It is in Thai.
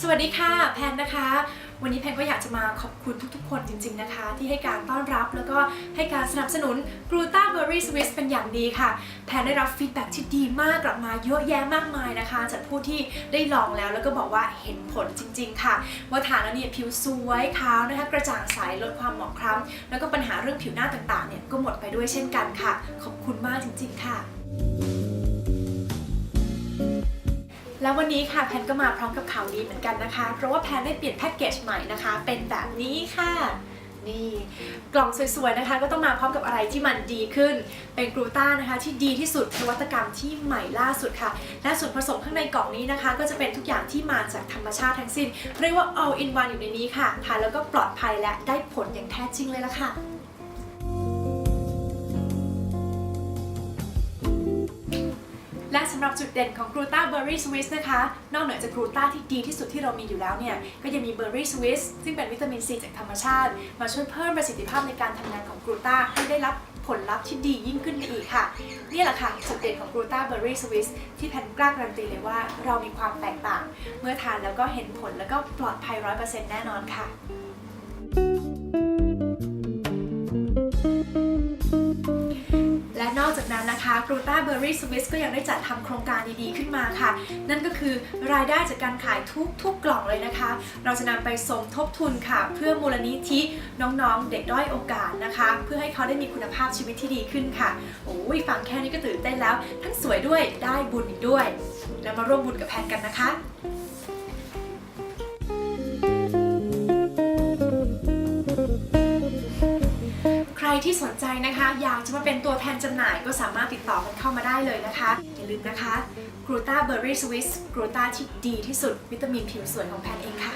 สวัสดีค่ะ แพนนะคะ วันนี้แพนก็อยากจะมาขอบคุณทุกๆ คนจริง ๆนะคะ ที่ให้การต้อนรับแล้วก็ให้การสนับสนุนกรูต้าเบอร์รี่สวิสเป็นอย่างดีค่ะ แพนได้รับฟีดแบ็กที่ดีมากกลับมาเยอะแยะมากมายนะคะ จากผู้ที่ได้ลองแล้วแล้วก็บอกว่าเห็นผลจริง ๆ ค่ะ ว่าทานแล้วเนี่ยผิวสวยขาวนะคะกระจ่างใสลดความหมองคล้ำแล้วก็ปัญหาเรื่องผิวหน้าต่างๆเนี่ยก็หมดไปด้วยเช่นกันค่ะ ขอบคุณมากจริง ๆ ค่ะ แล้ววันนี้ค่ะแพนก็มาพร้อมกับข่าวดีเหมือนกันนะคะ เพราะว่าแพนได้เปลี่ยนแพ็กเกจใหม่นะคะ เป็นแบบนี้ค่ะนี่กล่องสวยๆนะคะ ก็ต้องมาพร้อมกับอะไรที่มันดีขึ้น เป็นกลูต้านะคะที่ดีที่สุดนวัตกรรมที่ใหม่ล่าสุดค่ะ และส่วนผสมข้างในกล่องนี้นะคะ ก็จะเป็นทุกอย่างที่มาจากธรรมชาติทั้งสิ้น เรียกว่า all in one อยู่ในนี้ค่ะทานแล้วก็ปลอดภัยและได้ผลอย่างแท้จริงเลยละค่ะ และสำหรับจุดเด่นของกรูต้าเบอร์รี่สวิสนะคะ นอกเหนือจากกรูต้าที่ดีที่สุดที่เรามีอยู่แล้วเนี่ย ก็ยังมีเบอร์รี่สวิสซึ่งเป็นวิตามินซีจากธรรมชาติ มาช่วยเพิ่มประสิทธิภาพในการทำงานของกรูต้าให้ได้รับผลลัพธ์ที่ดียิ่งขึ้นไปอีกค่ะ นี่แหละค่ะ จุดเด่นของกรูต้าเบอร์รี่สวิสที่แพนกล้าการันตีเลยว่าเรามีความแตกต่าง เมื่อทานแล้วก็เห็นผลแล้วก็ปลอดภัยร้อยเปอร์เซ็นต์แน่นอนค่ะ นะคะกรูต้าเบอร์รี่สวิสก็ยังได้จัดทำโครงการดีๆขึ้นมาค่ะ นั่นก็คือรายได้จากการขายทุกๆกกล่องเลยนะคะ เราจะนำไปสมทบทุนค่ะ เพื่อมูลนิธิน้องๆ เด็กด้อยโอกาสนะคะ เพื่อให้เขาได้มีคุณภาพชีวิตที่ดีขึ้นค่ะโอ้ยฟังแค่นี้ก็ตื่นเต้นแล้ว ทั้งสวยด้วยได้บุญอีกด้วย แล้วมาร่วมบุญกับแพนกันนะคะ ที่สนใจนะคะ อยากจะมาเป็นตัวแทนจำหน่ายก็สามารถติดต่อกันเข้ามาได้เลยนะคะ อย่าลืมนะคะกรูต้าเบอร์รี่สวิสกรูต้าที่ดีที่สุดวิตามินผิวสวยของแพนเองค่ะ